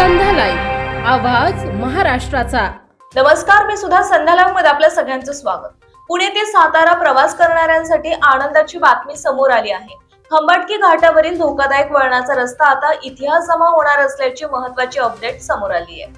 आवाज महाराष्ट्राचा. नमस्कार मी सुद्धा संध्यालागमध्ये आपल्या सगळ्यांचं स्वागत. पुणे ते सातारा प्रवास करणाऱ्यांसाठी आनंदाची बातमी समोर आली आहे. खंबाटकी घाटावरील धोकादायक वळणाचा रस्ता आता इतिहास जमा होणार असल्याची महत्वाची अपडेट समोर आली आहे.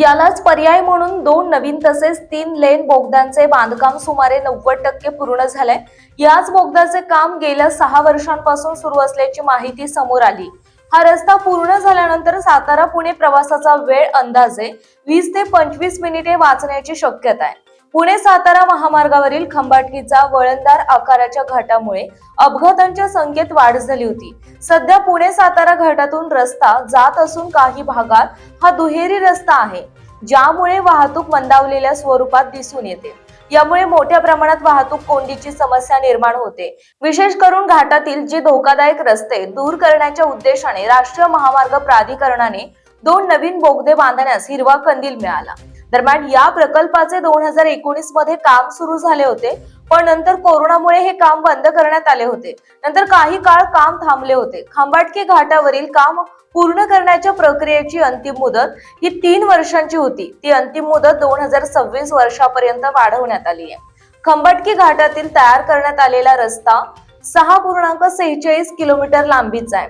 यालाच पर्याय म्हणून दोन नवीन तसेच तीन लेन बोगद्यांचे बांधकाम सुमारे नव्वद टक्के पूर्ण झालंय. याच बोगद्याचे काम गेल्या सहा वर्षांपासून सुरू असल्याची माहिती समोर आली. हा रस्ता पूर्ण झाल्यानंतर सातारा पुणे प्रवासाचा वेळ अंदाजे वीस ते पंचवीस मिनिटे वाचण्याची शक्यता आहे. पुणे सातारा महामार्गावरील खंबाटकीचा वळणदार आकाराच्या घाटामुळे अपघातांच्या संख्येत वाढ झाली होती. सध्या पुणे सातारा घाटातून रस्ता जात असून काही भागात हा दुहेरी रस्ता आहे ज्यामुळे वाहतूक मंदावलेल्या स्वरूपात दिसून येते. यामुळे मोठ्या प्रमाणात वाहतूक कोंडीची समस्या निर्माण होते. विशेष करून घाटातील जे धोकादायक रस्ते दूर करण्याच्या उद्देशाने राष्ट्रीय महामार्ग प्राधिकरणाने दोन नवीन बोगदे बांधण्यास हिरवा कंदील मिळाला. दरम्यान या प्रकल्पाचे दोन हजार एकोणीसमध्ये काम सुरू झाले होते पण नंतर कोरोनामुळे हे काम बंद करण्यात आले होते. नंतर काही काळ काम थांबले होते. खांबाटके घाटावरील काम पूर्ण करण्याच्या प्रक्रियेची अंतिम मुदत ही तीन वर्षांची होती. ती अंतिम मुदत दोन हजार सव्वीस वर्षापर्यंत वाढवण्यात आली आहे. खंबाटकी घाटातील तयार करण्यात आलेला रस्ता सहा पूर्णांक सेहेचाळीस किलोमीटर लांबीचा आहे.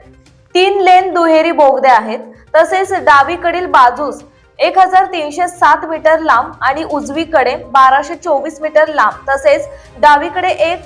तीन लेन दुहेरी बोगदे आहेत. तसेच डावीकडील बाजूस एक हजार तीनशे सात मीटर लांब आणि उजवीकडे बाराशे चोवीस मीटर लांब. तसेच डावीकडे एक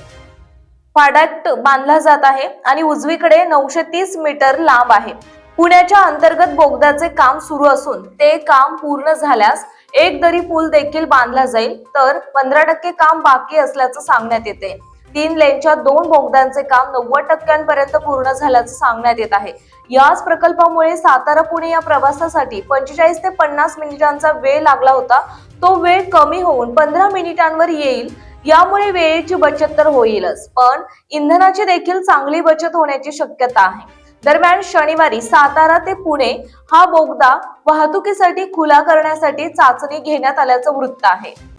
फाडाट बांधला जात आहे आणि उजवीकडे नऊशे तीस मीटर लांब आहे. पुण्याच्या अंतर्गत बोगद्याचे काम सुरू असून ते काम पूर्ण झाल्यास एक दरी पूल देखील बांधला जाईल तर पंधरा टक्के काम बाकी असल्याचं सांगण्यात येते. तीन लेनच्या दोन बोगद्यांचे काम नव्वद टक्क्यांपर्यंत पूर्ण झाल्याचं सांगण्यात येत आहे. याच प्रकल्पामुळे सातारा पुणे या प्रवासासाठी पंचेचाळीस ते पन्नास मिनिटांचा वेळ लागला होता. तो वेळ कमी होऊन पंधरा मिनिटांवर येईल. यामुळे वेळेची बचत तर होईलच पण इंधनाची देखील चांगली बचत होण्याची शक्यता आहे. दरम्यान शनिवारी सातारा ते पुणे हा बोगदा वाहतुकीसाठी खुला करण्यासाठी चाचणी घेण्यात आल्याचं वृत्त आहे.